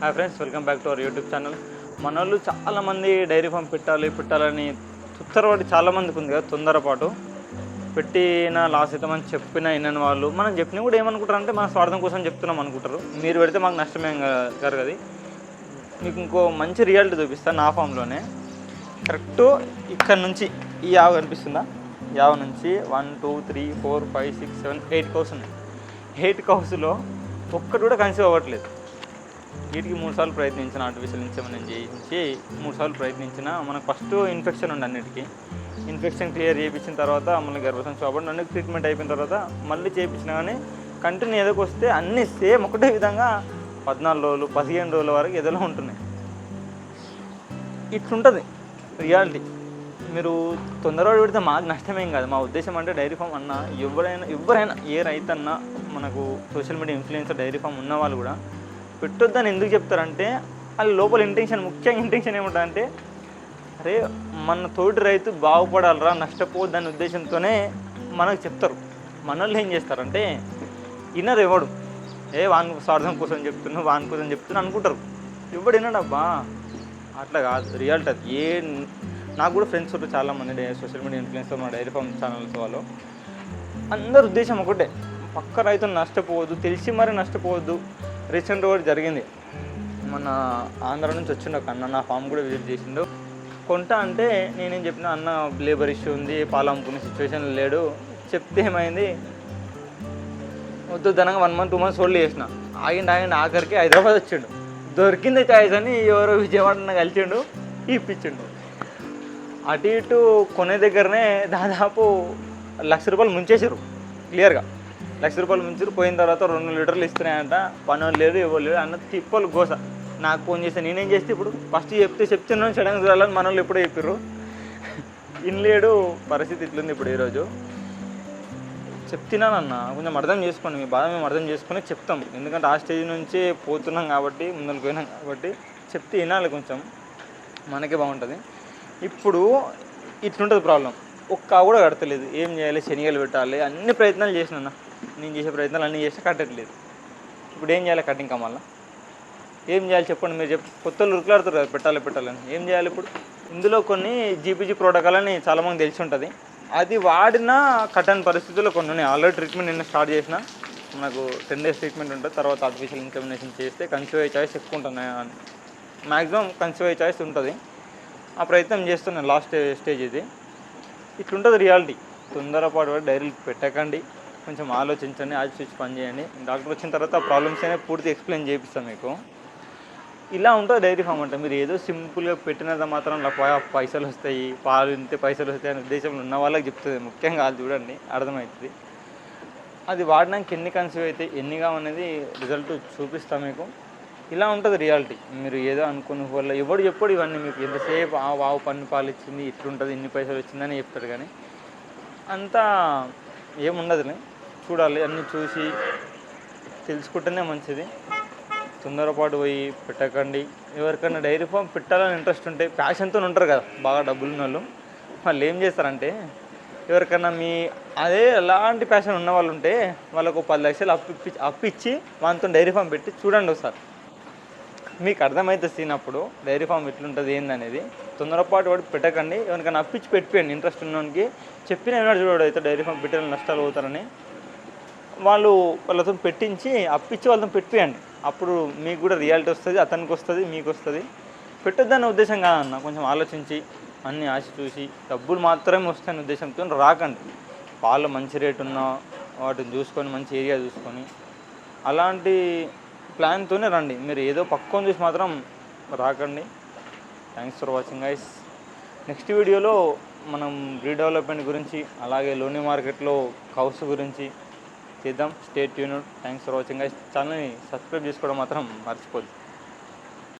Hi friends welcome back to our YouTube channel మన వాళ్ళు చాలామంది డైరీ ఫామ్ పెట్టాలి పెట్టాలని తుత్తరవాడి చాలామందికి ఉంది కదా తొందరపాటు. పెట్టిన లాస్ అవుతామని చెప్పిన వినని వాళ్ళు. మనం చెప్పినా కూడా ఏమనుకుంటారు అంటే మన స్వార్థం కోసం చెప్తున్నాం అనుకుంటారు. మీరు పెడితే మాకు నష్టమేం జరగదు మీకు ఇంకో మంచి రియాలిటీ చూపిస్తాను నా ఫామ్లోనే కరెక్ట్ ఇక్కడ నుంచి ఈ యావ కనిపిస్తుందా? యావ నుంచి one two three four five six seven eight cows ఉన్నాయి. ఎయిట్ కౌస్లో ఒక్కటి కూడా కన్సీవ్ అవ్వట్లేదు. వీటికి మూడు సార్లు ప్రయత్నించిన ఆర్టిఫిషియల్ ఇన్సెమినేషన్ చేయించి మూడు సార్లు ప్రయత్నించిన మనకు ఫస్ట్ ఇన్ఫెక్షన్ ఉంది అన్నిటికీ. ఇన్ఫెక్షన్ క్లియర్ చేయించిన తర్వాత మళ్ళీ గర్భసం చూపడం అన్ని ట్రీట్మెంట్ అయిపోయిన తర్వాత మళ్ళీ చేయించిన కానీ కంటిన్యూ ఎదకు వస్తే అన్నీ సేమ్ ఒకటే విధంగా పద్నాలుగు రోజులు పదిహేను రోజుల వరకు ఎదలో ఉంటున్నాయి ఇట్లుంటుంది రియాలిటీ మీరు తొందరగా పెడితే మాకు నష్టమేం కాదు. మా ఉద్దేశం అంటే డైరీ ఫామ్ అన్న ఎవరైనా ఎవరైనా ఏ రైతన్నా మనకు social media influencer dairy farm ఉన్న వాళ్ళు కూడా పెట్టొద్దని ఎందుకు చెప్తారంటే వాళ్ళ లోపల ఇంటెన్షన్ ముఖ్యంగా ఇంటెన్షన్ ఏముంటుందంటే అరే మన తోటి రైతు బాగుపడాలరా నష్టపోవద్దనే ఉద్దేశంతోనే మనకు చెప్తారు. మన వాళ్ళు ఏం చేస్తారంటే ఇన్నర్ ఇవ్వడు ఏ వాని స్వార్థం కోసం చెప్తున్నా వాని కోసం చెప్తున్నా అనుకుంటారు. ఇవ్వడు వినడబ్బా అట్లా కాదు రియాలిటీ అది. ఏ నాకు కూడా ఫ్రెండ్స్ ఉంటారు చాలామంది సోషల్ మీడియా ఇన్ఫ్లుయెన్సర్ మన డైరీ ఫార్మ్ ఛానల్స్ వాళ్ళు. అందరు ఉద్దేశం ఒకటే పక్క రైతులు నష్టపోవద్దు తెలిసి మరీ నష్టపోవద్దు రీసెంట్ కూడా జరిగింది. మన ఆంధ్ర నుంచి వచ్చిండు ఒక అన్న నా ఫామ్ కూడా విజిట్ చేసిండు. కొంట అంటే నేనేం చెప్పిన అన్న లేబర్ ఇష్యూ ఉంది పాలు అమ్ముకునే సిచ్యువేషన్ లేడు. చెప్తే ఏమైంది? వద్దు ధనంగా one month two months hold చేసిన. ఆగిండి ఆగిండి ఆఖరికి హైదరాబాద్ వచ్చిండు. దొరికింది ఛాయిస్ అని ఎవరో విజయవాడ కలిసిండు ఇప్పించిండు. అటు ఇటు కొనే దగ్గరనే దాదాపు లక్ష రూపాయలు ముంచేశారు క్లియర్గా. లక్ష రూపాయలు ముంచి పోయిన తర్వాత రెండు లీటర్లు ఇస్తున్నాయంట. పని లేదు ఎవరు లేదు అన్న తిప్పలు గోస. నాకు ఫోన్ చేస్తే నేనేం చేస్తే ఇప్పుడు? ఫస్ట్ చెప్తే చెప్తున్నాను సడన్గా చూడాలని మన వాళ్ళు ఎప్పుడో చెప్పారు ఇన్లేడు పరిస్థితి ఇట్లుంది ఇప్పుడు ఈరోజు. చెప్తున్నానన్న కొంచెం అర్థం చేసుకోండి మీ బాధ మేము అర్థం చేసుకుని చెప్తాం. ఎందుకంటే ఆ స్టేజ్ నుంచి పోతున్నాం కాబట్టి ముందరికి పోయినాం కాబట్టి చెప్తే వినాలి కొంచెం. మనకే బాగుంటుంది. ఇప్పుడు ఇట్లుంటుంది ప్రాబ్లం. ఒక్క కూడా కడతలేదు. ఏం చేయాలి? శనిగలు పెట్టాలి. అన్ని ప్రయత్నాలు చేసినన్నా నేను చేసే ప్రయత్నాలు అన్నీ చేస్తే కట్టట్లేదు ఇప్పుడు ఏం చేయాలి కటింగ్ కమల్లా? ఏం చేయాలి చెప్పండి మీరు చెప్పి కొత్త ఉరుకులాడుతారు కదా పెట్టాలి పెట్టాలని ఏం చేయాలి ఇప్పుడు? ఇందులో కొన్ని జీపీజీ ప్రోటోకాల్ అని చాలామంది తెలిసి ఉంటుంది. అది వాడిన కట్టని పరిస్థితుల్లో కొన్ని ఉన్నాయి. ఆల్రెడీ ట్రీట్మెంట్ నిన్న స్టార్ట్ చేసిన. మనకు టెన్ డేస్ ట్రీట్మెంట్ ఉంటుంది. తర్వాత ఆర్టిఫిషియల్ ఇన్కమినేషన్ చేస్తే కన్సీవ్ అయ్యే ఛాయిస్ ఎక్కువ ఉంటుంది. మ్యాక్సిమం కన్సీవ్ అయ్యే ఛాయిస్ ఉంటుంది. ఆ ప్రయత్నం చేస్తున్నాను లాస్ట్ స్టేజ్ ఇది. ఇట్లుంటుంది రియాలిటీ తొందరపాటు డైరీలు పెట్టకండి. కొంచెం ఆలోచించండి ఆలోచించి పని చేయండి. డాక్టర్ వచ్చిన తర్వాత ప్రాబ్లమ్స్ అయినా పూర్తి ఎక్స్ప్లెయిన్ చేపిస్తాం మీకు. ఇలా ఉంటుంది డైరీ ఫామ్ అంటే మీరు ఏదో సింపుల్గా పెట్టినంత మాత్రం పైసలు వస్తాయి పాలు ఇంతే పైసలు వస్తాయి అనే ఉద్దేశంలో ఉన్న వాళ్ళకి చెప్తుంది. ముఖ్యంగా అది చూడండి అర్థమవుతుంది. అది వాడడానికి ఎన్ని కన్సీవ్ అయితే ఎన్నిగా అనేది రిజల్ట్ చూపిస్తాం మీకు. ఇలా ఉంటుంది రియాలిటీ మీరు ఏదో అనుకున్న వల్ల ఎవడు ఎప్పుడు ఇవన్నీ మీకు. ఎంతసేపు ఆ వావు పన్ను పాలు ఇచ్చింది ఇట్లుంటుంది ఇన్ని పైసలు వచ్చిందని చెప్తాడు కానీ అంతా ఏముండదులే. చూడాలి అన్నీ చూసి తెలుసుకుంటేనే మంచిది. తొందరపాటు పోయి పెట్టకండి. ఎవరికైనా డైరీ ఫామ్ పెట్టాలని ఇంట్రెస్ట్ ఉంటే ప్యాషన్తో ఉంటారు కదా బాగా డబ్బులు ఉన్న వాళ్ళు వాళ్ళు ఏం చేస్తారంటే ఎవరికైనా మీ అదే ఎలాంటి ప్యాషన్ ఉన్న వాళ్ళు ఉంటే వాళ్ళకు పది లక్షలు అప్పు అప్పిచ్చి వాళ్ళతో డైరీ ఫామ్ పెట్టి చూడండి ఒకసారి. మీకు అర్థమైతే సీన్ అప్పుడు డైరీ ఫామ్ ఎట్లుంటుంది ఏందనేది. తొందరపాటు వాడు పెట్టకండి. ఎవరికైనా అప్పిచ్చి పెట్టిపోయండి ఇంట్రెస్ట్ ఉన్నవానికి చెప్పిన ఏమైనా చూడడు అయితే డైరీ ఫామ్ పెట్టిన నష్టాలు పోతారని. వాళ్ళు వాళ్ళతో పెట్టించి అప్పిచ్చి వాళ్ళతో పెట్టియండి అప్పుడు మీకు కూడా రియాలిటీ వస్తుంది అతనికి వస్తుంది మీకు వస్తుంది. పెట్టొద్దన్న ఉద్దేశం కాదన్న కొంచెం ఆలోచించి అన్ని ఆశ చూసి డబ్బులు మాత్రమే వస్తాయనే ఉద్దేశంతో రాకండి. పాలు మంచి రేటు ఉన్న వాటిని చూసుకొని మంచి ఏరియా చూసుకొని అలాంటి ప్లాన్తోనే రండి. మీరు ఏదో పక్కన చూసి మాత్రం రాకండి. Thanks for watching guys next వీడియోలో మనం రీడెవలప్మెంట్ గురించి అలాగే లోని మార్కెట్లో కౌస్ గురించి చేద్దాం. State unit thanks for watching guys ఛానల్ని సబ్స్క్రైబ్ చేసుకోవడం మాత్రం మర్చిపోద్దు.